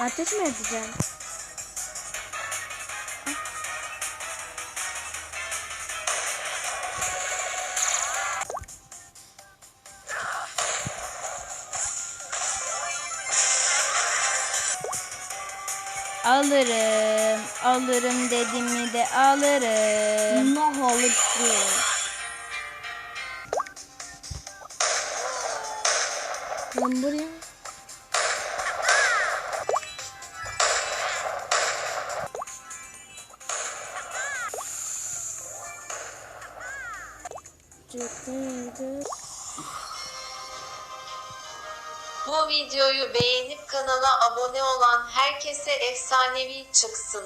Ateş mi edeceğim? Alırım. Alırım dedim mi de alırım. Ne alırsın? Lan buraya. Bu videoyu beğenip kanala abone olan herkese efsanevi çıksın.